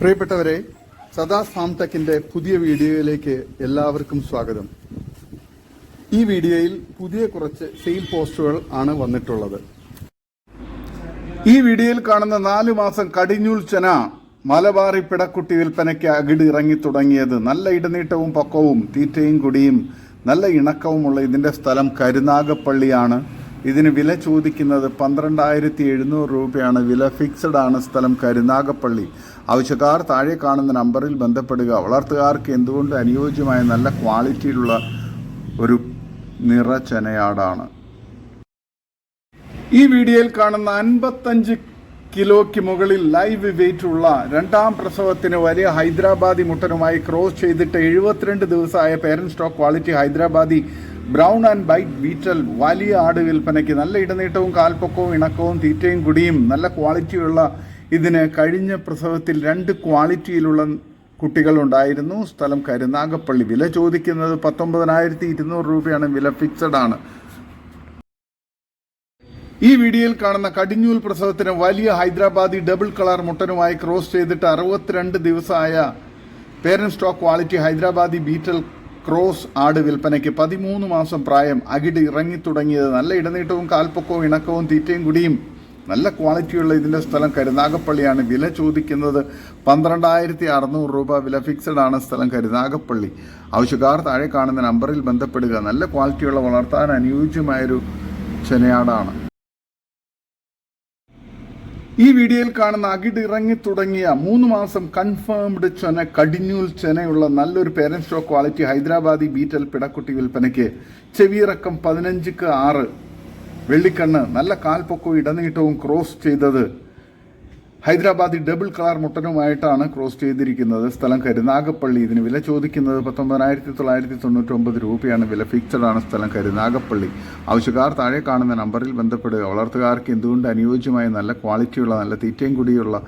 പ്രിയപ്പെട്ടവരെ സദാ ഫാംടെക്കിന്റെ പുതിയ വീഡിയോയിലേക്ക് എല്ലാവർക്കും സ്വാഗതം. ഈ വീഡിയോയിൽ പുതിയ കുറച്ച് സെയിൽ പോസ്റ്റുകൾ ആണ് വന്നിട്ടുള്ളത്. ഈ വീഡിയോയിൽ കാണുന്ന നാലു മാസം കടിഞ്ഞൂൽ ചെന മലബാറി പിടക്കുട്ടി വിൽപ്പനയ്ക്ക് അകിട് ഇറങ്ങി തുടങ്ങിയത്. നല്ല ഇടനീട്ടവും പൊക്കവും തീറ്റയും കുടിയും നല്ല ഇണക്കവുമുള്ള ഇതിന്റെ സ്ഥലം കരുനാഗപ്പള്ളിയാണ്. ഇതിന് വില ചോദിക്കുന്നത് പന്ത്രണ്ടായിരത്തി എഴുന്നൂറ് രൂപയാണ്. വില ഫിക്സഡ് ആണ് സ്ഥലം കരുനാഗപ്പള്ളി. ആവശ്യക്കാർ താഴെ കാണുന്ന നമ്പറിൽ ബന്ധപ്പെടുക. വളർത്തുകാർക്ക് എന്തുകൊണ്ട് അനുയോജ്യമായ നല്ല ക്വാളിറ്റിയിലുള്ള ഒരു നിറചനയാടാണ് ഈ വീഡിയോയിൽ കാണുന്ന അൻപത്തഞ്ച് കിലോയ്ക്ക് മുകളിൽ ലൈവ് വെയിറ്റ് ഉള്ള രണ്ടാം പ്രസവത്തിന് വലിയ ഹൈദരാബാദി മുട്ടനുമായി ക്രോസ് ചെയ്തിട്ട് എഴുപത്തിരണ്ട് ദിവസമായ parent stock quality Hyderabadi brown and white Beetal വലിയ ആട് വിൽപ്പനയ്ക്ക് നല്ല ഇടനീട്ടവും കാൽപ്പൊക്കവും ഇണക്കവും തീറ്റയും കുടിയും നല്ല ക്വാളിറ്റിയുള്ള ഇതിന് കഴിഞ്ഞ പ്രസവത്തിൽ രണ്ട് ക്വാളിറ്റിയിലുള്ള കുട്ടികളുണ്ടായിരുന്നു. സ്ഥലം കരുനാഗപ്പള്ളി. വില ചോദിക്കുന്നത് പത്തൊമ്പതിനായിരത്തി ഇരുന്നൂറ് രൂപയാണ്. വില ഫിക്സഡ് ആണ്. ഈ വീഡിയോയിൽ കാണുന്ന കടിഞ്ഞൂൽ പ്രസവത്തിന് വലിയ ഹൈദരാബാദി ഡബിൾ കളർ മുട്ടനുമായി ക്രോസ് ചെയ്തിട്ട് അറുപത്തിരണ്ട് ദിവസമായ parent stock quality Hyderabadi Beetal cross ആട് വിൽപ്പനയ്ക്ക് പതിമൂന്ന് മാസം പ്രായം അകിട് ഇറങ്ങി തുടങ്ങിയത് നല്ല ഇടനീട്ടവും കാൽപ്പൊക്കവും ഇണക്കവും തീറ്റയും കുടിയും നല്ല ക്വാളിറ്റിയുള്ള ഇതിന്റെ സ്ഥലം കരുനാഗപ്പള്ളിയാണ് വില ചോദിക്കുന്നത്. പന്ത്രണ്ടായിരത്തി അറുന്നൂറ് രൂപ വില ഫിക്സഡ് ആണ് സ്ഥലം കരുനാഗപ്പള്ളി ആവശ്യക്കാർ താഴെ കാണുന്ന നമ്പറിൽ ബന്ധപ്പെടുക. നല്ല ക്വാളിറ്റിയുള്ള വളർത്താൻ അനുയോജ്യമായൊരു ചെനയാടാണ് ഈ വീഡിയോയിൽ കാണുന്ന അകിട് ഇറങ്ങി തുടങ്ങിയ മൂന്ന് മാസം കൺഫേംഡ് ചെന കടിഞ്ഞൂൽ ചെനയുള്ള നല്ലൊരു parent stock quality Hyderabadi Beetal പിടക്കുട്ടി വിൽപ്പനയ്ക്ക് ചെവിയിറക്കം പതിനഞ്ചിക്ക് ആറ്. വെള്ളിക്കണ്ണ് നല്ല കാൽപ്പൊക്കവും ഇടനീട്ടവും ക്രോസ് ചെയ്തത് ഹൈദരാബാദി ഡബിൾ കളർ മുട്ടനുമായിട്ടാണ് ക്രോസ് ചെയ്തിരിക്കുന്നത്. സ്ഥലം കരുനാഗപ്പള്ളി. ഇതിന് വില ചോദിക്കുന്നത് പത്തൊമ്പതിനായിരത്തി തൊള്ളായിരത്തി തൊണ്ണൂറ്റൊമ്പത് രൂപയാണ്. വില ഫിക്സഡ് ആണ് സ്ഥലം കരുനാഗപ്പള്ളി. ആവശ്യക്കാർ താഴെ കാണുന്ന നമ്പറിൽ ബന്ധപ്പെടുക. വളർത്തുകാർക്ക് എന്തുകൊണ്ട് അനുയോജ്യമായ നല്ല ക്വാളിറ്റിയുള്ള നല്ല തീറ്റയും കൂടിയുള്ള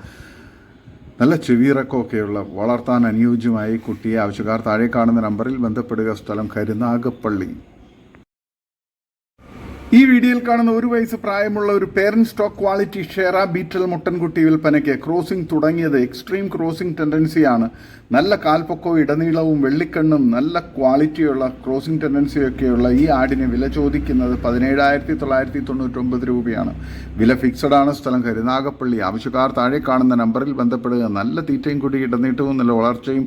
നല്ല ചെവിയിറക്കമൊക്കെയുള്ള വളർത്താൻ അനുയോജ്യമായ കുട്ടിയെ ആവശ്യക്കാർ താഴെ കാണുന്ന നമ്പറിൽ ബന്ധപ്പെടുക. സ്ഥലം കരുനാഗപ്പള്ളി. ഈ വീഡിയോയിൽ കാണുന്ന ഒരു വയസ്സ് പ്രായമുള്ള ഒരു പേരന്റ് സ്റ്റോക്ക് ക്വാളിറ്റി ഷെയറ ബീറ്റൽ മുട്ടൻകുട്ടി വിൽപ്പനയ്ക്ക് ക്രോസിംഗ് തുടങ്ങിയത് എക്സ്ട്രീം ക്രോസിംഗ് ടെൻഡൻസിയാണ് നല്ല കാൽപ്പൊക്കവും ഇടനീളവും വെള്ളിക്കണ്ണും നല്ല ക്വാളിറ്റിയുള്ള ക്രോസിംഗ് ടെൻഡൻസിയൊക്കെയുള്ള ഈ ആടിന് വില ചോദിക്കുന്നത് പതിനേഴായിരത്തി തൊള്ളായിരത്തി തൊണ്ണൂറ്റൊമ്പത് രൂപയാണ്. വില ഫിക്സഡ് ആണ് സ്ഥലം കരുനാഗപ്പള്ളി. ആവശ്യക്കാർ താഴെ കാണുന്ന നമ്പറിൽ ബന്ധപ്പെടുക. നല്ല തീറ്റയും കൂടി ഇടനീട്ടവും നല്ല വളർച്ചയും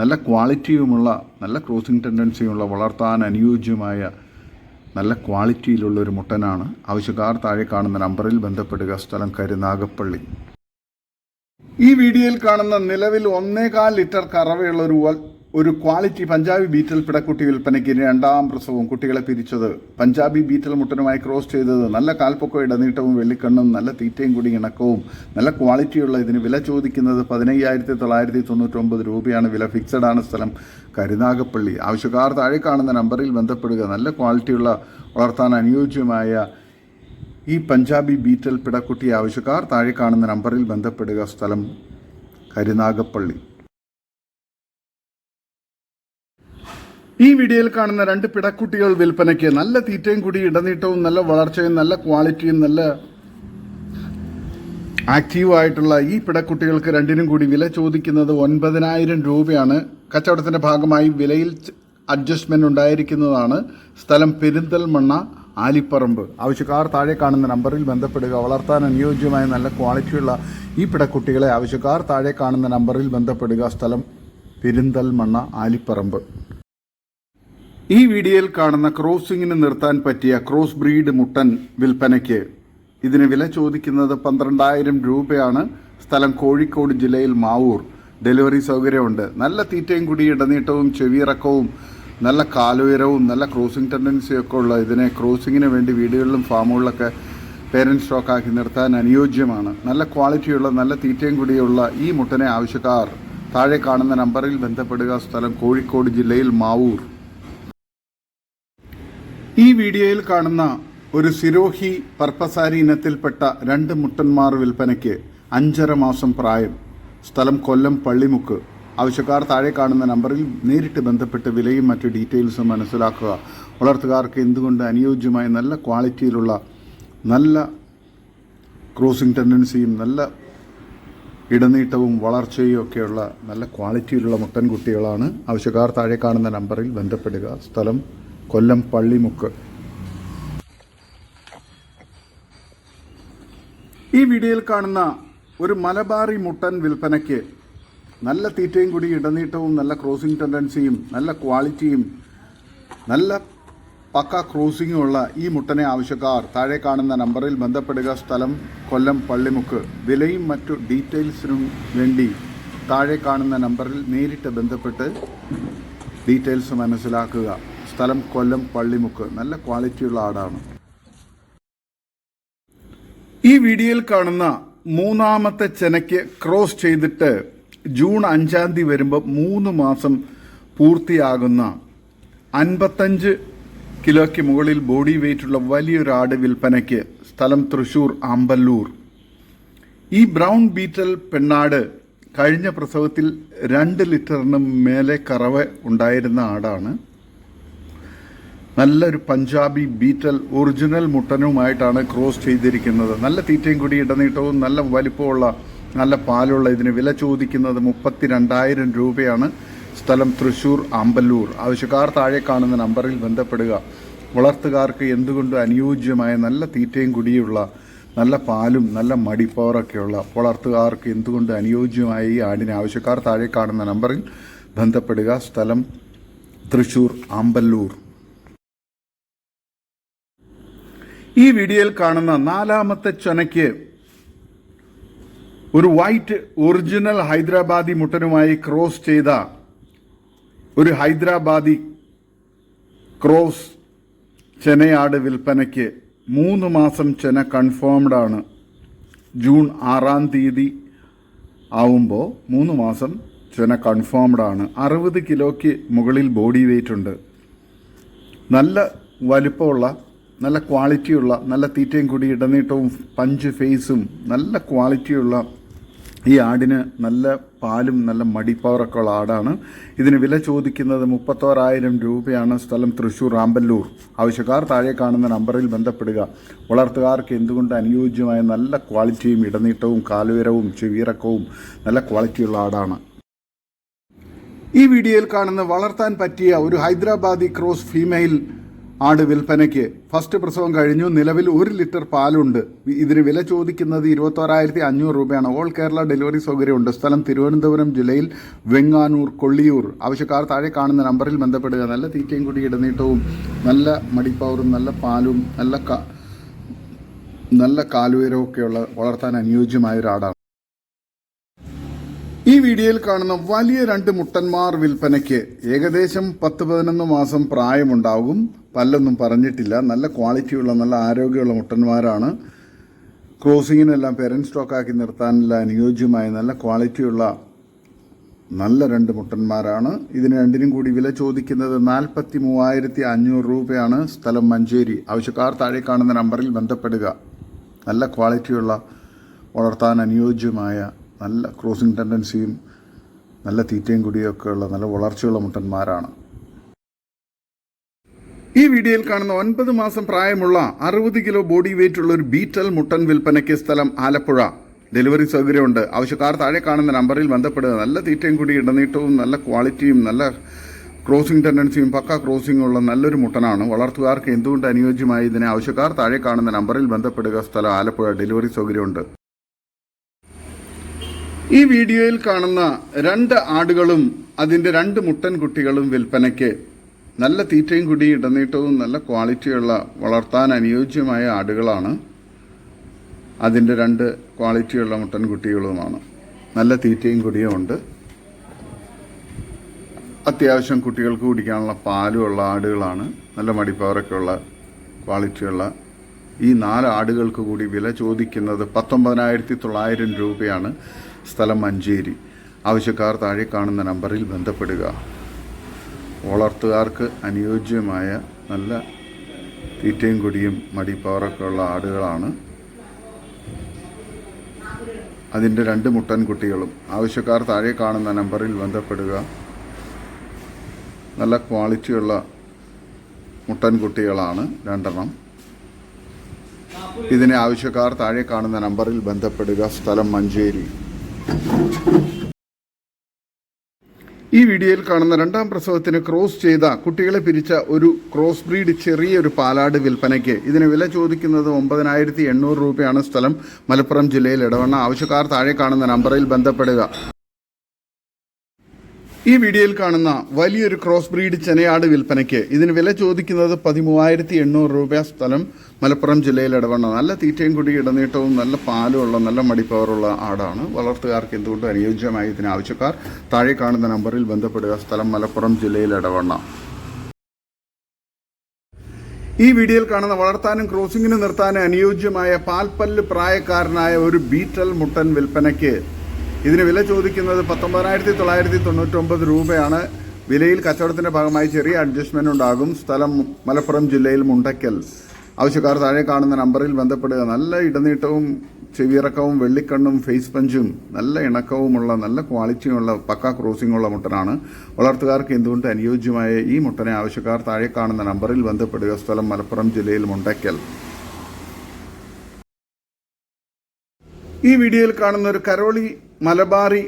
നല്ല ക്വാളിറ്റിയുമുള്ള നല്ല ക്രോസിംഗ് ടെൻഡൻസിയുമുള്ള വളർത്താൻ അനുയോജ്യമായ നല്ല ക്വാളിറ്റിയിലുള്ള ഒരു മുട്ടനാണ്. ആവശ്യക്കാർ താഴെ കാണുന്ന നമ്പറിൽ ബന്ധപ്പെടുക. സ്ഥലം കരുനാഗപ്പള്ളി ഈ വീഡിയോയിൽ കാണുന്ന നിലവിൽ ഒന്നേകാൽ ലിറ്റർ കറവയുള്ള ഒരു ഒരു ക്വാളിറ്റി പഞ്ചാബി ബീറ്റൽ പിടക്കുട്ടി വിൽപ്പനയ്ക്ക് രണ്ടാം പ്രസവവും കുട്ടികളെ പിരിച്ചത്. പഞ്ചാബി ബീറ്റൽ മുട്ടനുമായി ക്രോസ് ചെയ്തത് നല്ല കാൽപ്പൊക്കവും ഇടനീട്ടവും വെള്ളിക്കണ്ണും നല്ല തീറ്റയും കൂടി ഇണക്കവും നല്ല ക്വാളിറ്റിയുള്ള ഇതിന് വില ചോദിക്കുന്നത് പതിനയ്യായിരത്തി തൊള്ളായിരത്തി തൊണ്ണൂറ്റൊമ്പത് രൂപയാണ്. വില ഫിക്സഡ് ആണ് സ്ഥലം. കരുനാഗപ്പള്ളി. ആവശ്യക്കാർ താഴെ കാണുന്ന നമ്പറിൽ ബന്ധപ്പെടുക. നല്ല ക്വാളിറ്റിയുള്ള വളർത്താൻ അനുയോജ്യമായ ഈ പഞ്ചാബി ബീറ്റൽ പിടക്കുട്ടി ആവശ്യക്കാർ താഴെ കാണുന്ന നമ്പറിൽ ബന്ധപ്പെടുക. സ്ഥലം കരുനാഗപ്പള്ളി. ഈ വീഡിയോയിൽ കാണുന്ന രണ്ട് പിടക്കുട്ടികൾ വിൽപ്പനയ്ക്ക് നല്ല തീറ്റയും കൂടി ഇടനീട്ടവും നല്ല വളർച്ചയും നല്ല ക്വാളിറ്റിയും നല്ല ആക്റ്റീവായിട്ടുള്ള ഈ പിടക്കുട്ടികൾക്ക് രണ്ടിനും കൂടി വില ചോദിക്കുന്നത് ഒൻപതിനായിരം രൂപയാണ്. കച്ചവടത്തിന്റെ ഭാഗമായി വിലയിൽ അഡ്ജസ്റ്റ്മെന്റ് ഉണ്ടായിരിക്കുന്നതാണ്. സ്ഥലം പെരിന്തൽമണ്ണ ആലിപ്പറമ്പ്. ആവശ്യക്കാർ താഴെ കാണുന്ന നമ്പറിൽ ബന്ധപ്പെടുക. വളർത്താൻ അനുയോജ്യമായ നല്ല ക്വാളിറ്റിയുള്ള ഈ പിടക്കുട്ടികളെ ആവശ്യക്കാർ താഴെ കാണുന്ന നമ്പറിൽ ബന്ധപ്പെടുക. സ്ഥലം പെരിന്തൽമണ്ണ ആലിപ്പറമ്പ്. ഈ വീഡിയോയിൽ കാണുന്ന ക്രോസിംഗിന് നിർത്താൻ പറ്റിയ ക്രോസ് ബ്രീഡ് മുട്ടൻ വിൽപ്പനയ്ക്ക് ഇതിന് വില ചോദിക്കുന്നത് പന്ത്രണ്ടായിരം രൂപയാണ്. സ്ഥലം കോഴിക്കോട് ജില്ലയിൽ മാവൂർ. ഡെലിവറി സൗകര്യമുണ്ട്. നല്ല തീറ്റയും കൂടി ഇടനീട്ടവും ചെവിയിറക്കവും നല്ല കാലുയരവും നല്ല ക്രോസിംഗ് ടെൻഡൻസിയൊക്കെ ഉള്ള ഇതിനെ ക്രോസിങ്ങിന് വേണ്ടി വീടുകളിലും ഫാമുകളിലൊക്കെ പേരന്റ് സ്റ്റോക്കാക്കി നിർത്താൻ അനുയോജ്യമാണ്. നല്ല ക്വാളിറ്റിയുള്ള നല്ല തീറ്റയും കൂടിയുള്ള ഈ മുട്ടനെ ആവശ്യക്കാർ താഴെ കാണുന്ന നമ്പറിൽ ബന്ധപ്പെടുക. സ്ഥലം കോഴിക്കോട് ജില്ലയിൽ മാവൂർ. ഈ വീഡിയോയിൽ കാണുന്ന ഒരു സിരോഹി പർപ്പസാരി ഇനത്തിൽപ്പെട്ട രണ്ട് മുട്ടന്മാർ വിൽപ്പനയ്ക്ക് അഞ്ചര മാസം പ്രായം സ്ഥലം കൊല്ലം പള്ളിമുക്ക്. ആവശ്യക്കാർ താഴെ കാണുന്ന നമ്പറിൽ നേരിട്ട് ബന്ധപ്പെട്ട് വിലയും മറ്റ് ഡീറ്റെയിൽസും മനസ്സിലാക്കുക. വളർത്തുകാർക്ക് എന്തുകൊണ്ട് അനുയോജ്യമായ നല്ല ക്വാളിറ്റിയിലുള്ള നല്ല ക്രോസിംഗ് ടെൻഡൻസിയും നല്ല ഇടനീട്ടവും വളർച്ചയും ഒക്കെയുള്ള നല്ല ക്വാളിറ്റിയിലുള്ള മുട്ടൻകുട്ടികളാണ്. ആവശ്യക്കാർ താഴെ കാണുന്ന നമ്പറിൽ ബന്ധപ്പെടുക. സ്ഥലം കൊല്ലം പള്ളിമുക്ക്. ഈ വീഡിയോയിൽ കാണുന്ന ഒരു മലബാറി മുട്ടൻ വിൽപ്പനയ്ക്ക് നല്ല തീറ്റയും കൂടി ഇടനീട്ടവും നല്ല ക്രോസിംഗ് ടെൻഡൻസിയും നല്ല ക്വാളിറ്റിയും നല്ല പക്ക ക്രോസിംഗും ഉള്ള ഈ മുട്ടനെ ആവശ്യക്കാർ താഴെ കാണുന്ന നമ്പറിൽ ബന്ധപ്പെടുക. സ്ഥലം കൊല്ലം പള്ളിമുക്ക്. വിലയും മറ്റു ഡീറ്റെയിൽസിനും വേണ്ടി താഴെ കാണുന്ന നമ്പറിൽ നേരിട്ട് ബന്ധപ്പെട്ട് ഡീറ്റെയിൽസ് മനസ്സിലാക്കുക. സ്ഥലം കൊല്ലം പള്ളിമുക്ക്. നല്ല ക്വാളിറ്റിയുള്ള ആടാണ്. ഈ വീഡിയോയിൽ കാണുന്ന മൂന്നാമത്തെ ചെനയ്ക്ക് ക്രോസ് ചെയ്തിട്ട് ജൂൺ അഞ്ചാം തീയതി വരുമ്പോൾ മൂന്ന് മാസം പൂർത്തിയാകുന്ന അൻപത്തഞ്ച് കിലോയ്ക്ക് മുകളിൽ ബോഡി വെയിറ്റുള്ള വലിയൊരു ആട് വിൽപ്പനയ്ക്ക് സ്ഥലം തൃശൂർ അമ്പല്ലൂർ ഈ ബ്രൗൺ ബീറ്റൽ പെണ്ണാട് കഴിഞ്ഞ പ്രസവത്തിൽ രണ്ട് ലിറ്ററിന് മേലെ കറവ് ഉണ്ടായിരുന്ന ആടാണ്. നല്ലൊരു പഞ്ചാബി ബീറ്റൽ ഒറിജിനൽ മുട്ടനുമായിട്ടാണ് ക്രോസ് ചെയ്തിരിക്കുന്നത്. നല്ല തീറ്റയും കൂടി ഇടനീട്ടവും നല്ല വലിപ്പമുള്ള നല്ല പാലുള്ള ഇതിന് വില ചോദിക്കുന്നത് മുപ്പത്തി രണ്ടായിരം രൂപയാണ്. സ്ഥലം തൃശൂർ അമ്പല്ലൂർ ആവശ്യക്കാർ താഴെ കാണുന്ന നമ്പറിൽ ബന്ധപ്പെടുക. വളർത്തുകാർക്ക് എന്തുകൊണ്ടും അനുയോജ്യമായ നല്ല തീറ്റയും കുടിയുള്ള നല്ല പാലും നല്ല മടിപ്പവറൊക്കെയുള്ള വളർത്തുകാർക്ക് എന്തുകൊണ്ട് അനുയോജ്യമായ ഈ ആടിനെ ആവശ്യക്കാർ താഴെ കാണുന്ന നമ്പറിൽ ബന്ധപ്പെടുക. സ്ഥലം തൃശൂർ ആമ്പല്ലൂർ ഈ വീഡിയോയിൽ കാണുന്ന നാലാമത്തെ ചൊനയ്ക്ക് ഒരു വൈറ്റ് ഒറിജിനൽ ഹൈദരാബാദി മുട്ടനുമായി ക്രോസ് ചെയ്ത ഒരു ഹൈദരാബാദി ക്രോസ് ചെനയാട് വിൽപ്പനയ്ക്ക് മൂന്ന് മാസം ചെന കൺഫേംഡ് ആണ്. ജൂൺ ആറാം തീയതി ആവുമ്പോൾ മൂന്ന് മാസം ചെന കൺഫേംഡ് ആണ്. അറുപത് കിലോയ്ക്ക് മുകളിൽ ബോഡി വെയിറ്റ് ഉണ്ട്. നല്ല വലിപ്പമുള്ള നല്ല ക്വാളിറ്റിയുള്ള നല്ല തീറ്റയും കൂടി ഇടനീട്ടവും പഞ്ച് ഫേസും നല്ല ക്വാളിറ്റിയുള്ള ഈ ആടിന് നല്ല പാലും നല്ല മടിപ്പവറൊക്കെ ഉള്ള ആടാണ്. ഇതിന് വില ചോദിക്കുന്നത് മുപ്പത്തോറായിരം രൂപയാണ്. സ്ഥലം തൃശ്ശൂർ ആമ്പല്ലൂർ. ആവശ്യക്കാർ താഴെ കാണുന്ന നമ്പറിൽ ബന്ധപ്പെടുക. വളർത്തുകാർക്ക് എന്തുകൊണ്ട് അനുയോജ്യമായ നല്ല ക്വാളിറ്റിയും ഇടനീട്ടവും കാലുയരവും ചെവിയിറക്കവും നല്ല ക്വാളിറ്റിയുള്ള ആടാണ്. ഈ വീഡിയോയിൽ കാണുന്ന വളർത്താൻ പറ്റിയ ഒരു ഹൈദരാബാദി ക്രോസ് ഫീമെയിൽ ആട് വിൽപ്പനയ്ക്ക് ഫസ്റ്റ് പ്രസവം കഴിഞ്ഞു. നിലവിൽ ഒരു ലിറ്റർ പാലുണ്ട്. ഇതിന് വില ചോദിക്കുന്നത് ഇരുപത്തോരായിരത്തി അഞ്ഞൂറ് രൂപയാണ്. ഓൾ കേരള ഡെലിവറി സൗകര്യമുണ്ട്. സ്ഥലം തിരുവനന്തപുരം ജില്ലയിൽ വെങ്ങാനൂർ കൊള്ളിയൂർ. ആവശ്യക്കാർ താഴെ കാണുന്ന നമ്പറിൽ ബന്ധപ്പെടുക. നല്ല തീറ്റയും കൂടി ഇടനീട്ടവും നല്ല മടിപ്പവറും നല്ല പാലും നല്ല നല്ല കാലുയരവും ഒക്കെയുള്ള വളർത്താൻ അനുയോജ്യമായ ഒരു ഈ വീഡിയോയിൽ കാണുന്ന വലിയ രണ്ട് മുട്ടന്മാർ വിൽപ്പനയ്ക്ക് ഏകദേശം പത്ത് പതിനൊന്ന് മാസം പ്രായമുണ്ടാകും. പല്ലൊന്നും പറഞ്ഞിട്ടില്ല. നല്ല ക്വാളിറ്റിയുള്ള നല്ല ആരോഗ്യമുള്ള മുട്ടന്മാരാണ്. ക്രോസിങ്ങിനെല്ലാം പെരൻ സ്റ്റോക്കാക്കി നിർത്താനുള്ള അനുയോജ്യമായ നല്ല ക്വാളിറ്റിയുള്ള നല്ല രണ്ട് മുട്ടന്മാരാണ്. ഇതിന് രണ്ടിനും കൂടി വില ചോദിക്കുന്നത് നാൽപ്പത്തി മൂവായിരത്തി അഞ്ഞൂറ് രൂപയാണ്. സ്ഥലം മഞ്ചേരി. ആവശ്യക്കാർ താഴെ കാണുന്ന നമ്പറിൽ ബന്ധപ്പെടുക. നല്ല ക്വാളിറ്റിയുള്ള വളർത്താൻ അനുയോജ്യമായ നല്ല ക്രോസിംഗ് ടെൻഡൻസിയും നല്ല തീറ്റയും കുടിയൊക്കെ ഉള്ള നല്ല വളർച്ചയുള്ള മുട്ടന്മാരാണ്. ഈ വീഡിയോയിൽ കാണുന്ന ഒൻപത് മാസം പ്രായമുള്ള അറുപത് കിലോ ബോഡി വെയിറ്റ് ഉള്ള ഒരു ബീറ്റൽ മുട്ടൻ വിൽപ്പനയ്ക്ക് സ്ഥലം ആലപ്പുഴ. ഡെലിവറി സൗകര്യമുണ്ട്. ആവശ്യക്കാർ താഴെ കാണുന്ന നമ്പറിൽ ബന്ധപ്പെടുക. നല്ല തീറ്റയും കൂടി ഇടനീട്ടവും നല്ല ക്വാളിറ്റിയും നല്ല ക്രോസിംഗ് ടെൻഡൻസിയും പക്ക ക്രോസിംഗ് ഉള്ള നല്ലൊരു മുട്ടനാണ്. വളർത്തുകാർക്ക് എന്തുകൊണ്ട് അനുയോജ്യമായതിനെ ആവശ്യക്കാർ താഴെ കാണുന്ന നമ്പറിൽ ബന്ധപ്പെടുക. സ്ഥലം ആലപ്പുഴ. ഡെലിവറി സൗകര്യമുണ്ട്. ഈ വീഡിയോയിൽ കാണുന്ന രണ്ട് ആടുകളും അതിന്റെ രണ്ട് മുട്ടൻ കുട്ടികളും വിൽപ്പനയ്ക്ക് നല്ല തീറ്റയും കുടി ഇടനീട്ടവും നല്ല ക്വാളിറ്റിയുള്ള വളർത്താൻ അനുയോജ്യമായ ആടുകളാണ്. അതിന്റെ രണ്ട് ക്വാളിറ്റിയുള്ള മുട്ടൻ കുട്ടികളുമാണ്. നല്ല തീറ്റയും കുടിയും ഉണ്ട്. അത്യാവശ്യം കുട്ടികൾക്ക് കുടിക്കാനുള്ള പാലുമുള്ള ആടുകളാണ്. നല്ല മടിപ്പവറൊക്കെ ഉള്ള ക്വാളിറ്റിയുള്ള ഈ നാല് ആടുകൾക്ക് കൂടി വില ചോദിക്കുന്നത് പത്തൊമ്പതിനായിരത്തി തൊള്ളായിരം രൂപയാണ്. സ്ഥലം മഞ്ചേരി. ആവശ്യക്കാർ താഴെ കാണുന്ന നമ്പറിൽ ബന്ധപ്പെടുക. വളർത്തുകാർക്ക് അനുയോജ്യമായ നല്ല തീറ്റയും കുടിയും മടിപ്പവറൊക്കെ ഉള്ള ആടുകളാണ്. അതിന്റെ രണ്ട് മുട്ടൻ കുട്ടികളും. ആവശ്യക്കാർ താഴെ കാണുന്ന നമ്പറിൽ ബന്ധപ്പെടുക. നല്ല ക്വാളിറ്റിയുള്ള മുട്ടൻ കുട്ടികളാണ് രണ്ടെണ്ണം. ഇതിനെ ആവശ്യക്കാർ താഴെ കാണുന്ന നമ്പറിൽ ബന്ധപ്പെടുക. സ്ഥലം മഞ്ചേരി. ഈ വീഡിയോയിൽ കാണുന്ന രണ്ടാം പ്രസവത്തിന് ക്രോസ് ചെയ്ത കുട്ടികളെ പിരിച്ച ഒരു ക്രോസ് ബ്രീഡ് ചെറിയൊരു പാലാട് വിൽപ്പനയ്ക്ക്. ഇതിന് വില ചോദിക്കുന്നത് ഒമ്പതിനായിരത്തി എണ്ണൂറ് രൂപയാണ് സ്ഥലം. മലപ്പുറം ജില്ലയിൽ ഇടവണ്ണ. ആവശ്യക്കാർ താഴെ കാണുന്ന നമ്പറിൽ ബന്ധപ്പെടുക. ഈ വീഡിയോയിൽ കാണുന്ന വലിയൊരു ക്രോസ് ബ്രീഡ് ചെനയാട് വിൽപ്പനയ്ക്ക് ഇതിന് വില ചോദിക്കുന്നത് പതിമൂവായിരത്തി എണ്ണൂറ് രൂപ സ്ഥലം മലപ്പുറം ജില്ലയിൽ ഇടവണ്ണ. നല്ല തീറ്റയും കുടി ഇടനീട്ടവും നല്ല പാലുമുള്ള നല്ല മടിപ്പവറുള്ള ആടാണ്. വളർത്തുകാർക്ക് എന്തുകൊണ്ടും അനുയോജ്യമായ ഇതിന് ആവശ്യക്കാർ? താഴെ കാണുന്ന നമ്പറിൽ ബന്ധപ്പെടുക. സ്ഥലം മലപ്പുറം ജില്ലയിൽ ഇടവണ്ണ. ഈ വീഡിയോയിൽ കാണുന്ന വളർത്താനും ക്രോസിങ്ങിനും നിർത്താനും അനുയോജ്യമായ പാൽപ്പല്ല് പ്രായക്കാരനായ ഒരു ബീറ്റൽ മുട്ടൻ വിൽപ്പനയ്ക്ക് ഇതിന് വില ചോദിക്കുന്നത് പത്തൊമ്പതിനായിരത്തി തൊള്ളായിരത്തി തൊണ്ണൂറ്റൊമ്പത് രൂപയാണ്. വിലയിൽ കച്ചവടത്തിന്റെ ഭാഗമായി ചെറിയ അഡ്ജസ്റ്റ്മെന്റ് ഉണ്ടാകും. സ്ഥലം മലപ്പുറം ജില്ലയിൽ മുണ്ടയ്ക്കൽ ആവശ്യക്കാർ താഴെ കാണുന്ന നമ്പറിൽ ബന്ധപ്പെടുക. നല്ല ഇടനീട്ടവും ചെവിയിറക്കവും വെള്ളിക്കണ്ണും ഫേസ് പഞ്ചും നല്ല ഇണക്കവുമുള്ള നല്ല ക്വാളിറ്റിയുമുള്ള പക്ക ക്രോസിംഗുള്ള മുട്ടനാണ്. വളർത്തുകാർക്ക് എന്തുകൊണ്ട് അനുയോജ്യമായ ഈ മുട്ടനെ ആവശ്യക്കാർ താഴെ കാണുന്ന നമ്പറിൽ ബന്ധപ്പെടുക. സ്ഥലം മലപ്പുറം ജില്ലയിൽ മുണ്ടയ്ക്കൽ ഈ വീഡിയോയിൽ കാണുന്ന ഒരു കരോളി മലബാറി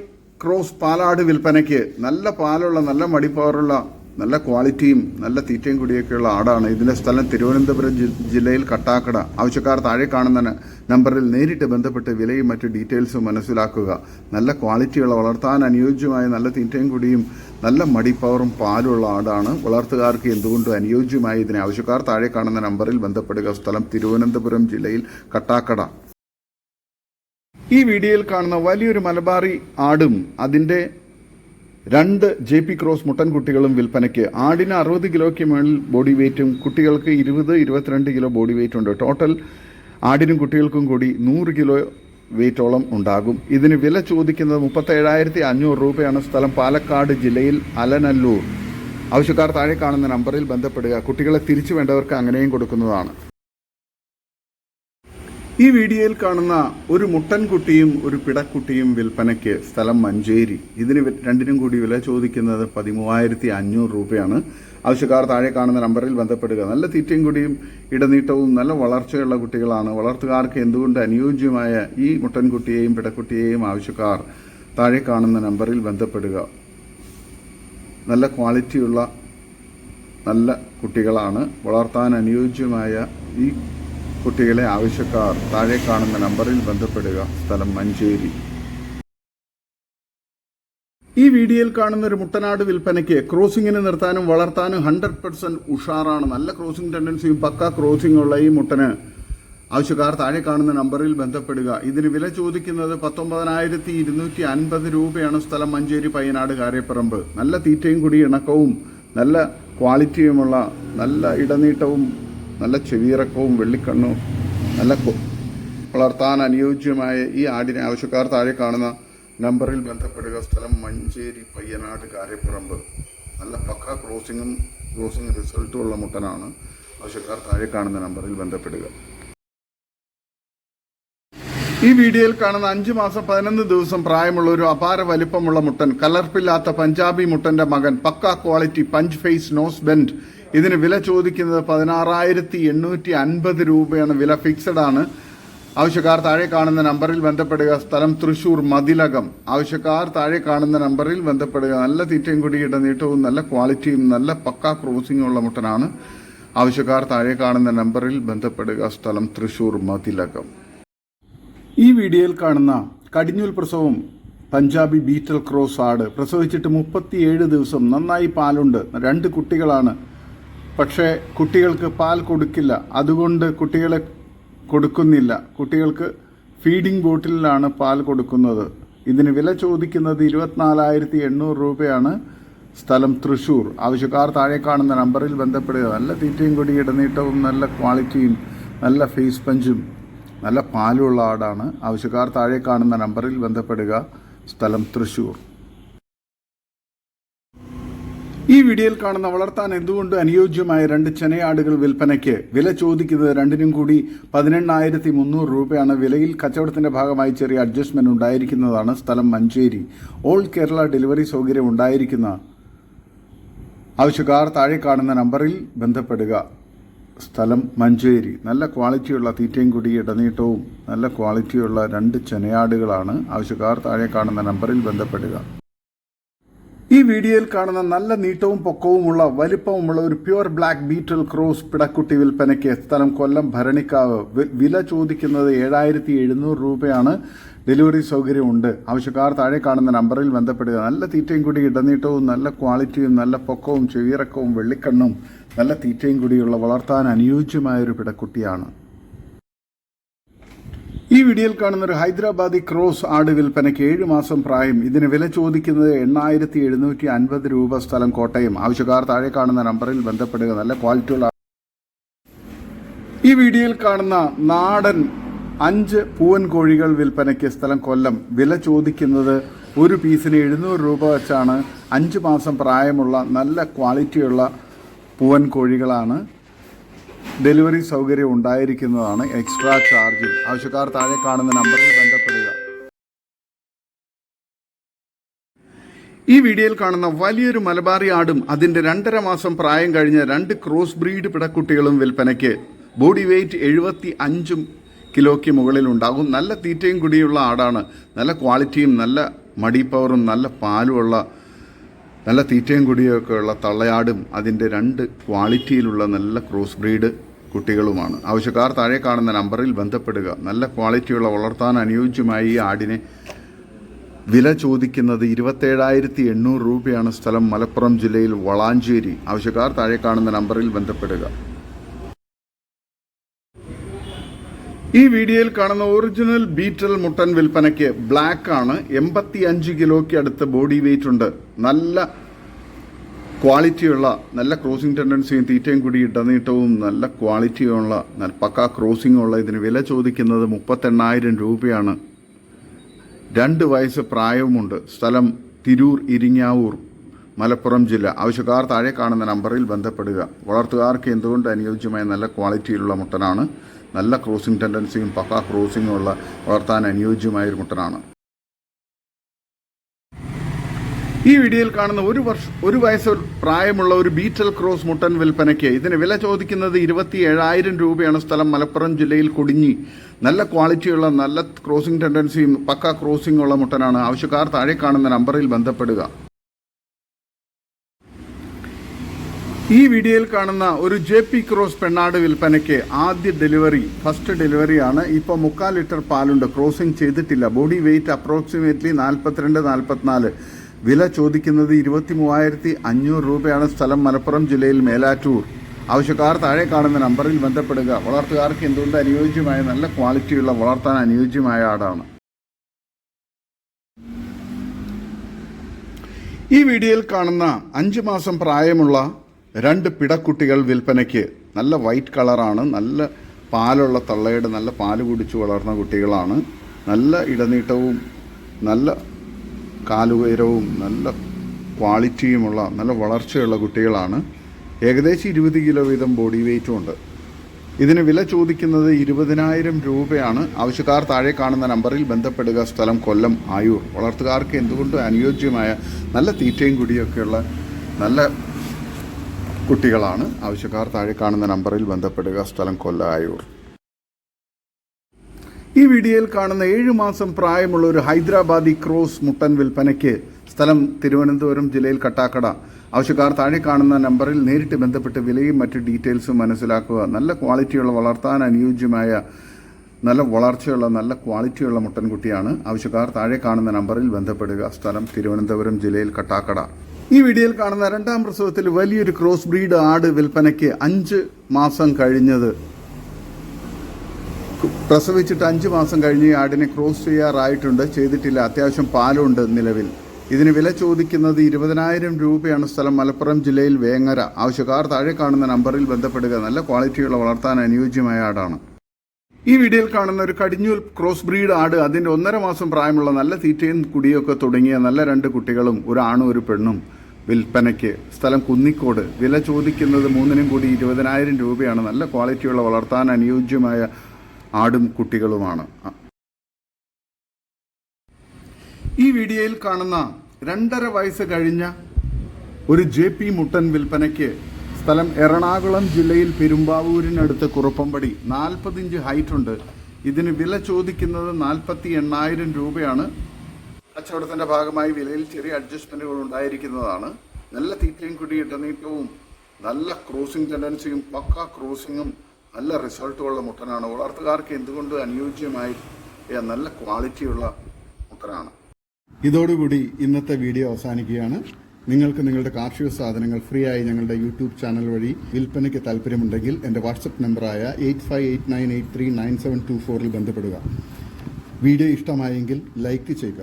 ക്രോസ് പാലാട് വിൽപ്പനയ്ക്ക് നല്ല പാലുള്ള നല്ല മടിപ്പവറുള്ള നല്ല ക്വാളിറ്റിയും നല്ല തീറ്റയും കൂടിയൊക്കെയുള്ള ആടാണ്. ഇതിന്റെ സ്ഥലം തിരുവനന്തപുരം ജില്ലയിൽ കട്ടാക്കട. ആവശ്യക്കാർ താഴെ കാണുന്ന നമ്പറിൽ നേരിട്ട് ബന്ധപ്പെട്ട് വിലയും മറ്റ് ഡീറ്റെയിൽസും മനസ്സിലാക്കുക. നല്ല ക്വാളിറ്റിയുള്ള വളർത്താൻ അനുയോജ്യമായ നല്ല തീറ്റയും കൂടിയും നല്ല മടിപ്പവറും പാലുള്ള ആടാണ്. വളർത്തുകാർക്ക് എന്തുകൊണ്ടും അനുയോജ്യമായ ഇതിനെ? ആവശ്യക്കാർ താഴെ കാണുന്ന നമ്പറിൽ ബന്ധപ്പെടുക. സ്ഥലം തിരുവനന്തപുരം ജില്ലയിൽ കട്ടാക്കട. ഈ വീഡിയോയിൽ കാണുന്ന വലിയൊരു മലബാറി ആടും അതിന്റെ രണ്ട് ജെ പി ക്രോസ് മുട്ടൻകുട്ടികളും വിൽപ്പനയ്ക്ക്. ആടിന് അറുപത് കിലോയ്ക്ക് മുകളിൽ ബോഡി വെയ്റ്റും കുട്ടികൾക്ക് ഇരുപത് ഇരുപത്തിരണ്ട് കിലോ ബോഡി വെയിറ്റ് ഉണ്ട്. ടോട്ടൽ ആടിനും കുട്ടികൾക്കും കൂടി നൂറ് കിലോ വെയ്റ്റോളം ഉണ്ടാകും. ഇതിന് വില ചോദിക്കുന്നത് മുപ്പത്തേഴായിരത്തി അഞ്ഞൂറ് രൂപയാണ്. സ്ഥലം പാലക്കാട് ജില്ലയിൽ അലനല്ലൂർ. ആവശ്യക്കാർ താഴെ കാണുന്ന നമ്പറിൽ ബന്ധപ്പെടുക. കുട്ടികളെ തിരിച്ചു വേണ്ടവർക്ക് അങ്ങനെയും കൊടുക്കുന്നതാണ്. ഈ വീഡിയോയിൽ കാണുന്ന ഒരു മുട്ടൻകുട്ടിയും ഒരു പിടക്കുട്ടിയും വിൽപ്പനയ്ക്ക് സ്ഥലം മഞ്ചേരി. ഇതിന് രണ്ടിനും കൂടി വില ചോദിക്കുന്നത് പതിമൂവായിരത്തി അഞ്ഞൂറ് രൂപയാണ്. ആവശ്യക്കാർ താഴെ കാണുന്ന നമ്പറിൽ ബന്ധപ്പെടുക. നല്ല തീറ്റയും കൂടിയും ഇടനീട്ടവും നല്ല വളർച്ചയുള്ള കുട്ടികളാണ്. വളർത്തുകാർക്ക് എന്തുകൊണ്ട് അനുയോജ്യമായ ഈ മുട്ടൻകുട്ടിയെയും പിടക്കുട്ടിയെയും ആവശ്യക്കാർ താഴെ കാണുന്ന നമ്പറിൽ ബന്ധപ്പെടുക. നല്ല ക്വാളിറ്റിയുള്ള നല്ല കുട്ടികളാണ്. വളർത്താൻ അനുയോജ്യമായ ഈ കുട്ടികളെ ആവശ്യക്കാർ താഴെ കാണുന്ന നമ്പറിൽ ബന്ധപ്പെടുക. സ്ഥലം മഞ്ചേരി. ഈ വീഡിയോയിൽ കാണുന്ന ഒരു മുട്ടനാട് വിൽപ്പനയ്ക്ക് ക്രോസിങ്ങിന് നിർത്താനും വളർത്താനും ഹൺഡ്രഡ് പെർസെന്റ് ഉഷാറാണ്. നല്ല ക്രോസിംഗ് ടെൻഡൻസിയും പക്ക ക്രോസിംഗ് ഉള്ള ഈ മുട്ടന് ആവശ്യക്കാർ താഴെ കാണുന്ന നമ്പറിൽ ബന്ധപ്പെടുക. ഇതിന് വില ചോദിക്കുന്നത് പത്തൊമ്പതിനായിരത്തി ഇരുന്നൂറ്റി അൻപത് രൂപയാണ് സ്ഥലം മഞ്ചേരി പയ്യനാട് കാരേപ്പറമ്പ് നല്ല തീറ്റയും കൂടി ഇണക്കവും നല്ല ക്വാളിറ്റിയുമുള്ള നല്ല ഇടനീട്ടവും നല്ല ചെവിയിറക്കവും വെള്ളിക്കണ്ണും നല്ല വളർത്താൻ അനുയോജ്യമായ ഈ ആടിനെ ആവശ്യക്കാർ താഴെ കാണുന്ന നമ്പറിൽ ബന്ധപ്പെടുക. സ്ഥലം മഞ്ചേരി പയ്യനാട് കാരപ്പുറമ്പ്. നല്ല പക്ക ക്രോസിങ്ങും ക്രോസിംഗ് റിസൾട്ടും ഉള്ള മുട്ടനാണ് ആവശ്യക്കാർ താഴെ കാണുന്ന നമ്പറിൽ ബന്ധപ്പെടുക. ഈ വീഡിയോയിൽ കാണുന്ന അഞ്ചു മാസം പതിനൊന്ന് ദിവസം പ്രായമുള്ള ഒരു അപാര വലിപ്പമുള്ള മുട്ടൻ കലർപ്പില്ലാത്ത പഞ്ചാബി മുട്ടന്റെ മകൻ പക്ക quality punch face nose bend. ഇതിന് വില ചോദിക്കുന്നത് പതിനാറായിരത്തി എണ്ണൂറ്റി അൻപത് രൂപയാണ്. വില ഫിക്സഡ് ആണ്. ആവശ്യക്കാർ താഴെ കാണുന്ന നമ്പറിൽ ബന്ധപ്പെടുക. സ്ഥലം തൃശൂർ മതിലകം. ആവശ്യക്കാർ താഴെ കാണുന്ന നമ്പറിൽ ബന്ധപ്പെടുക. നല്ല തീറ്റയും കുടിയുടെ നീട്ടവും നല്ല ക്വാളിറ്റിയും നല്ല പക്ക ക്രോസിംഗും ഉള്ള മുട്ടനാണ്. ആവശ്യക്കാർ താഴെ കാണുന്ന നമ്പറിൽ ബന്ധപ്പെടുക. സ്ഥലം തൃശൂർ മതിലകം. ഈ വീഡിയോയിൽ കാണുന്ന കടിഞ്ഞൂൽ പ്രസവം പഞ്ചാബി ബീറ്റൽ ക്രോസ് ആട് പ്രസവിച്ചിട്ട് മുപ്പത്തിയേഴ് ദിവസം നന്നായി പാലുണ്ട്. രണ്ട് കുട്ടികളാണ്. പക്ഷേ കുട്ടികൾക്ക് പാൽ കൊടുക്കില്ല. അതുകൊണ്ട് കുട്ടികളെ കൊടുക്കുന്നില്ല. കുട്ടികൾക്ക് ഫീഡിംഗ് ബോട്ടിലാണ് പാൽ കൊടുക്കുന്നത്. ഇതിന് വില ചോദിക്കുന്നത് ഇരുപത്തിനാലായിരത്തി എണ്ണൂറ് രൂപയാണ്. സ്ഥലം തൃശ്ശൂർ ആവശ്യക്കാർ താഴെ കാണുന്ന നമ്പറിൽ ബന്ധപ്പെടുക. നല്ല തീറ്റയും കൊടി ഇടനീട്ടവും നല്ല ക്വാളിറ്റിയും നല്ല ഫേസ് പഞ്ചും നല്ല പാലുള്ള ആടാണ്. ആവശ്യക്കാർ താഴെ കാണുന്ന നമ്പറിൽ ബന്ധപ്പെടുക. സ്ഥലം തൃശൂർ. ഈ വീഡിയോയിൽ കാണുന്ന വളർത്താൻ എന്തുകൊണ്ട് അനുയോജ്യമായ രണ്ട് ചെനയാടുകൾ വിൽപ്പനയ്ക്ക് വില ചോദിക്കുന്നത് രണ്ടിനും കൂടി പതിനെണ്ണായിരത്തി മുന്നൂറ് രൂപയാണ്. വിലയിൽ കച്ചവടത്തിന്റെ ഭാഗമായി ചെറിയ അഡ്ജസ്റ്റ്മെന്റ് ഉണ്ടായിരിക്കുന്നതാണ് സ്ഥലം മഞ്ചേരി. ഓൾ കേരള ഡെലിവറി സൗകര്യം ഉണ്ടായിരിക്കുന്ന ആവശ്യക്കാർ താഴെ കാണുന്ന നമ്പറിൽ ബന്ധപ്പെടുക. സ്ഥലം മഞ്ചേരി. നല്ല ക്വാളിറ്റിയുള്ള തീറ്റയും കുടി ഇടനീട്ടവും നല്ല ക്വാളിറ്റിയുള്ള രണ്ട് ചെനയാടുകളാണ് ആവശ്യക്കാർ താഴെ കാണുന്ന നമ്പറിൽ ബന്ധപ്പെടുക. ഈ വീഡിയോയിൽ കാണുന്ന നല്ല നീട്ടവും പൊക്കവുമുള്ള വലിപ്പവുമുള്ള ഒരു പ്യുവർ ബ്ലാക്ക് ബീറ്റൽ ക്രോസ് പിടക്കുട്ടി വിൽപ്പനയ്ക്ക് സ്ഥലം കൊല്ലം ഭരണിക്കാവ്. വില ചോദിക്കുന്നത് ഏഴായിരത്തി എഴുന്നൂറ് രൂപയാണ്. ഡെലിവറി സൗകര്യമുണ്ട്. ആവശ്യക്കാർ താഴെ കാണുന്ന നമ്പറിൽ ബന്ധപ്പെടുക. നല്ല തീറ്റയും കൂടി ഇടനീട്ടവും നല്ല ക്വാളിറ്റിയും നല്ല പൊക്കവും ചെവിയിറക്കവും വെള്ളിക്കണ്ണും നല്ല തീറ്റയും കൂടിയുള്ള വളർത്താൻ അനുയോജ്യമായ ഒരു പിടക്കുട്ടിയാണ്. ഈ വീഡിയോയിൽ കാണുന്ന ഒരു ഹൈദരാബാദി ക്രോസ് ആട് വിൽപ്പനയ്ക്ക് ഏഴ് മാസം പ്രായം. ഇതിന് വില ചോദിക്കുന്നത് എണ്ണായിരത്തി എഴുന്നൂറ്റി അൻപത് രൂപ സ്ഥലം കോട്ടയം. ആവശ്യക്കാർ താഴെ കാണുന്ന നമ്പറിൽ ബന്ധപ്പെടുക. നല്ല ക്വാളിറ്റിയുള്ള ഈ വീഡിയോയിൽ കാണുന്ന നാടൻ അഞ്ച് പൂവൻ കോഴികൾ വിൽപ്പനയ്ക്ക് സ്ഥലം കൊല്ലം. വില ചോദിക്കുന്നത് ഒരു പീസിന് എഴുന്നൂറ് രൂപ വെച്ചാണ്. അഞ്ച് മാസം പ്രായമുള്ള നല്ല ക്വാളിറ്റിയുള്ള പൂവൻ കോഴികളാണ് ഡെലിവറി സൗകര്യം ഉണ്ടായിരിക്കുന്നതാണ് എക്സ്ട്രാ ചാർജിൽ. ആവശ്യക്കാർ താഴെ കാണുന്ന നമ്പറിൽ ബന്ധപ്പെടുക. ഈ വീഡിയോയിൽ കാണുന്ന വലിയൊരു മലബാറി ആടും അതിന്റെ രണ്ടര മാസം പ്രായം കഴിഞ്ഞ രണ്ട് ക്രോസ് ബ്രീഡ് പിടക്കുട്ടികളും വിൽപ്പനയ്ക്ക് ബോഡി വെയ്റ്റ് എഴുപത്തി അഞ്ചും കിലോയ്ക്ക് മുകളിൽ ഉണ്ടാകും. നല്ല തീറ്റയും കുടിയുള്ള ആടാണ്. നല്ല ക്വാളിറ്റിയും നല്ല മടി പവറും നല്ല പാലുമുള്ള നല്ല തീറ്റയും കുടിയൊക്കെ ഉള്ള തള്ളയാടും അതിന്റെ രണ്ട് ക്വാളിറ്റിയിലുള്ള നല്ല ക്രോസ് ബ്രീഡ് കുട്ടികളുമാണ്. ആവശ്യക്കാർ താഴെ കാണുന്ന നമ്പറിൽ ബന്ധപ്പെടുക. നല്ല ക്വാളിറ്റിയുള്ള വളർത്താൻ അനുയോജ്യമായ ഈ ആടിനെ വില ചോദിക്കുന്നത് ഇരുപത്തേഴായിരത്തി എണ്ണൂറ് രൂപയാണ് സ്ഥലം മലപ്പുറം ജില്ലയിൽ വളാഞ്ചേരി. ആവശ്യക്കാർ താഴെ കാണുന്ന നമ്പറിൽ ബന്ധപ്പെടുക. ഈ വീഡിയോയിൽ കാണുന്ന ഒറിജിനൽ ബീറ്റൽ മുട്ടൻ വിൽപ്പനയ്ക്ക് ബ്ലാക്ക് ആണ്. എൺപത്തി അഞ്ച് കിലോയ്ക്ക് അടുത്ത് ബോഡി വെയിറ്റ് ഉണ്ട്. നല്ല ക്വാളിറ്റിയുള്ള നല്ല ക്രോസിംഗ് ടെൻഡൻസിയും തീറ്റയും കൂടി ഇടനീട്ടവും നല്ല ക്വാളിറ്റിയുള്ള നല്ല പക്ക ക്രോസിംഗ് ഉള്ള ഇതിന് വില ചോദിക്കുന്നത് മുപ്പത്തെണ്ണായിരം രൂപയാണ്. രണ്ട് വയസ്സ് പ്രായവുമുണ്ട്. സ്ഥലം തിരൂർ ഇരിങ്ങാവൂർ മലപ്പുറം ജില്ല. ആവശ്യക്കാർ താഴെ കാണുന്ന നമ്പറിൽ ബന്ധപ്പെടുക. വളർത്തുകാർക്ക് എന്തുകൊണ്ട് അനുയോജ്യമായ നല്ല ക്വാളിറ്റിയിലുള്ള മുട്ടനാണ്? നല്ല ക്രോസിംഗ് ടെൻഡൻസിയും പക്കാ ക്രോസിംഗും ഉള്ള വളർത്താൻ അനുയോജ്യമായ ഒരു മുട്ടനാണ്. ഈ വീഡിയോയിൽ കാണുന്ന ഒരു വർഷ ഒരു വയസ്സ് പ്രായമുള്ള ഒരു ബീറ്റൽ ക്രോസ് മുട്ടൻ വിൽപ്പനയ്ക്ക് ഇതിന് വില ചോദിക്കുന്നത് ഇരുപത്തി ഏഴായിരം രൂപയാണ് സ്ഥലം മലപ്പുറം ജില്ലയിൽ കൊടിഞ്ഞി. നല്ല ക്വാളിറ്റിയുള്ള നല്ല ക്രോസിംഗ് ടെൻഡൻസിയും പക്ക ക്രോസിംഗ് ഉള്ള മുട്ടനാണ്. ആവശ്യക്കാർ താഴെ കാണുന്ന നമ്പറിൽ ബന്ധപ്പെടുക. ഈ വീഡിയോയിൽ കാണുന്ന ഒരു ജെ പി ക്രോസ് പെണ്ണാട് വിൽപ്പനയ്ക്ക് ആദ്യ ഡെലിവറി ഫസ്റ്റ് ഡെലിവറിയാണ് ഇപ്പോൾ മുക്കാൽ ലിറ്റർ പാലുണ്ട്. ക്രോസിംഗ് ചെയ്തിട്ടില്ല. ബോഡി വെയിറ്റ് അപ്രോക്സിമേറ്റ്ലി നാൽപ്പത്തിരണ്ട് നാൽപ്പത്തിനാല് വില ചോദിക്കുന്നത് ഇരുപത്തി മൂവായിരത്തി അഞ്ഞൂറ് രൂപയാണ് സ്ഥലം മലപ്പുറം ജില്ലയിൽ മേലാറ്റൂർ. ആവശ്യക്കാർ താഴെ കാണുന്ന നമ്പറിൽ ബന്ധപ്പെടുക. വളർത്തുകാർക്ക് എന്തുകൊണ്ട് അനുയോജ്യമായ നല്ല ക്വാളിറ്റിയുള്ള വളർത്താൻ അനുയോജ്യമായ ആടാണ്. ഈ വീഡിയോയിൽ കാണുന്ന അഞ്ച് മാസം പ്രായമുള്ള രണ്ട് പിടക്കുട്ടികൾ വിൽപ്പനയ്ക്ക് നല്ല വൈറ്റ് കളറാണ് നല്ല പാലുള്ള തള്ളയുടെ നല്ല പാൽ കുടിച്ചു വളർന്ന കുട്ടികളാണ്. നല്ല ഇടനീട്ടവും നല്ല കാലുയരവും നല്ല ക്വാളിറ്റിയുമുള്ള നല്ല വളർച്ചയുള്ള കുട്ടികളാണ്. ഏകദേശം ഇരുപത് കിലോ വീതം ബോഡി വെയ്റ്റും ഉണ്ട്. ഇതിന് വില ചോദിക്കുന്നത് ഇരുപതിനായിരം രൂപയാണ്. ആവശ്യക്കാർ താഴെ കാണുന്ന നമ്പറിൽ ബന്ധപ്പെടുക. സ്ഥലം കൊല്ലം ആയൂർ. വളർത്തുകാർക്ക് എന്തുകൊണ്ടും അനുയോജ്യമായ നല്ല തീറ്റയും കുടിയൊക്കെയുള്ള നല്ല കുട്ടികളാണ്. ആവശ്യക്കാർ താഴെ കാണുന്ന നമ്പറിൽ ബന്ധപ്പെടുക. സ്ഥലം കൊല്ലായൂർ. ഈ വീഡിയോയിൽ കാണുന്ന ഏഴ് മാസം പ്രായമുള്ള ഒരു ഹൈദരാബാദി ക്രോസ് മുട്ടൻ വിൽപ്പനയ്ക്ക് സ്ഥലം തിരുവനന്തപുരം ജില്ലയിൽ കട്ടാക്കട. ആവശ്യക്കാർ താഴെ കാണുന്ന നമ്പറിൽ നേരിട്ട് ബന്ധപ്പെട്ട് വിലയും മറ്റ് ഡീറ്റെയിൽസും മനസ്സിലാക്കുക. നല്ല ക്വാളിറ്റിയുള്ള വളർത്താൻ അനുയോജ്യമായ നല്ല വളർച്ചയുള്ള നല്ല ക്വാളിറ്റിയുള്ള മുട്ടൻകുട്ടിയാണ്. ആവശ്യക്കാർ താഴെ കാണുന്ന നമ്പറിൽ ബന്ധപ്പെടുക. സ്ഥലം തിരുവനന്തപുരം ജില്ലയിൽ കട്ടാക്കട. ഈ വീഡിയോയിൽ കാണുന്ന രണ്ടാം പ്രസവത്തിൽ വലിയൊരു ക്രോസ് ബ്രീഡ് ആട് വിൽപ്പനയ്ക്ക് അഞ്ച് മാസം കഴിഞ്ഞത്. പ്രസവിച്ചിട്ട് അഞ്ച് മാസം കഴിഞ്ഞ് ഈ ആടിനെ ക്രോസ് ചെയ്യാറായിട്ടുണ്ട്. ചെയ്തിട്ടില്ല. അത്യാവശ്യം പാലുണ്ട് നിലവിൽ. ഇതിന് വില ചോദിക്കുന്നത് ഇരുപതിനായിരം രൂപയാണ് സ്ഥലം. മലപ്പുറം ജില്ലയിൽ വേങ്ങര. ആവശ്യക്കാർ താഴെ കാണുന്ന നമ്പറിൽ ബന്ധപ്പെടുക. നല്ല ക്വാളിറ്റിയുള്ള വളർത്താൻ അനുയോജ്യമായ ആടാണ്. ഈ വീഡിയോയിൽ കാണുന്ന ഒരു കടിഞ്ഞൂൽ ക്രോസ് ബ്രീഡ് ആട് അതിന്റെ ഒന്നര മാസം പ്രായമുള്ള നല്ല തീറ്റയും കുടിയൊക്കെ തുടങ്ങിയ നല്ല രണ്ട് കുട്ടികളും ഒരു ആണും ഒരു പെണ്ണും. വിൽപ്പനയ്ക്ക് സ്ഥലം കുന്നിക്കോട്. വില ചോദിക്കുന്നത് മൂന്നിനും കൂടി ഇരുപതിനായിരം രൂപയാണ്. നല്ല ക്വാളിറ്റിയുള്ള വളർത്താൻ അനുയോജ്യമായ ആടും കുട്ടികളുമാണ്. ഈ വീഡിയോയിൽ കാണുന്ന രണ്ടര വയസ്സ് കഴിഞ്ഞ ഒരു ജെ പി മുട്ടൻ വിൽപ്പനയ്ക്ക് സ്ഥലം എറണാകുളം ജില്ലയിൽ പെരുമ്പാവൂരിനടുത്ത് കുറുപ്പമ്പടി. ഹൈറ്റ് ഉണ്ട്. ഇതിന് വില ചോദിക്കുന്നത് നാൽപ്പത്തി എണ്ണായിരം രൂപയാണ്. കച്ചവടത്തിന്റെ ഭാഗമായി വിലയിൽ ചെറിയ അഡ്ജസ്റ്റ്മെന്റുകൾ ഉണ്ടായിരിക്കുന്നതാണ്. നല്ല തീറ്റയും കുടി ഇടനീട്ടവും നല്ല ക്രോസിംഗ് ടെൻഡൻസിയും പക്ക ക്രോസിങ്ങും നല്ല റിസൾട്ടുള്ള മുട്ടനാണ്. വളർത്തുകാർക്ക് എന്തുകൊണ്ട് അനുയോജ്യമായി നല്ല ക്വാളിറ്റിയുള്ള മുട്ടനാണ്. ഇതോടുകൂടി ഇന്നത്തെ വീഡിയോ അവസാനിക്കുകയാണ്. നിങ്ങൾക്ക് നിങ്ങളുടെ കാർഷിക സാധനങ്ങൾ ഫ്രീ ആയി ഞങ്ങളുടെ യൂട്യൂബ് ചാനൽ വഴി വിൽപ്പനയ്ക്ക് താല്പര്യമുണ്ടെങ്കിൽ എന്റെ വാട്സപ്പ് നമ്പറായ eight five eight nine eight three nine seven two ഫോറിൽ ബന്ധപ്പെടുക. വീഡിയോ ഇഷ്ടമായെങ്കിൽ ലൈക്ക് ചെയ്യുക.